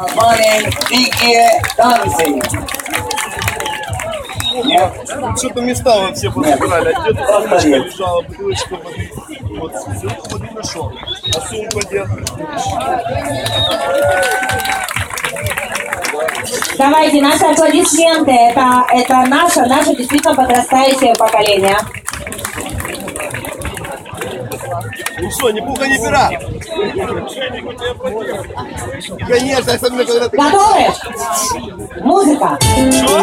названием «Дикие танцы». Нет? Что-то места вам все подобрали. А где-то нет. лежала, бутылочка воды. Вот, сумку воды нашел. А сумку где? Давайте наши аплодисменты. Это, это наше, наше действительно подрастающее поколение. Ну что, неплохо не пера. Конечно, особенно когда ты... Готовы? Музыка. Что?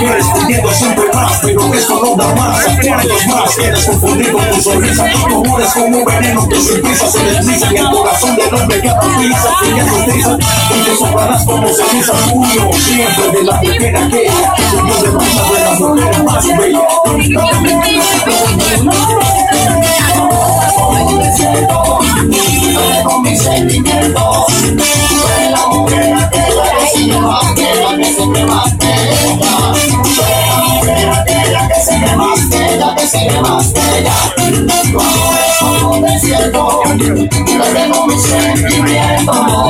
mujeres Pidiendo siempre más, pero eso no da más. ¿A cuántos más quieres confundir con tu sonrisa? Tu humor es como veneno que sin prisa se desliza En el corazón del hombre que apatriza Que ya sonrisa y te soplarás como ceniza tuyo Siempre de la primera que Yo de brisa de la mujer más bella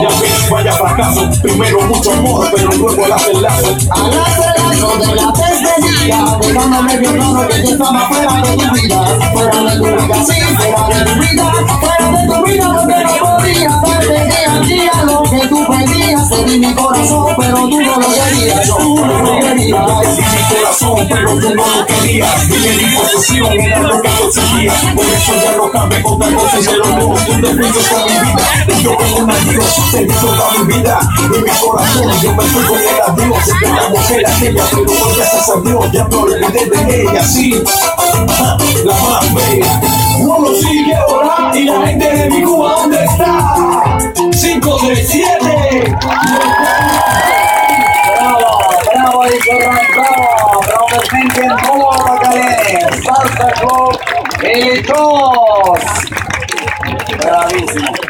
Ya ves, vaya fracaso Primero mucho amor, pero luego el lazo Al acelerazo de la pesquería, buscándome bien claro que yo estaba fuera de tu vida, fuera de tu vida, sí, fuera de tu vida, fuera de tu vida, porque no podía darte día a día lo que tú pedías, te di mi corazón, pero tú no lo querías, tú no lo querías. Sin mi corazón, pero tú no lo querías. Vivir mi posesión era lo que conseguía Por eso ya no cabe otra cosa y lo no Tú te fuiste con mi vida. Y yo con un adiós Te di toda mi vida. Y mi corazón Yo me fui con el adiós de la mujer aquella Pero gracias a Dios ya me olvidé de ella Sí, la más bella Uno sigue ahora y la gente de mi Cuba Chicken Pomo Magaling, Salsa Club, Elitos. Gravísimo.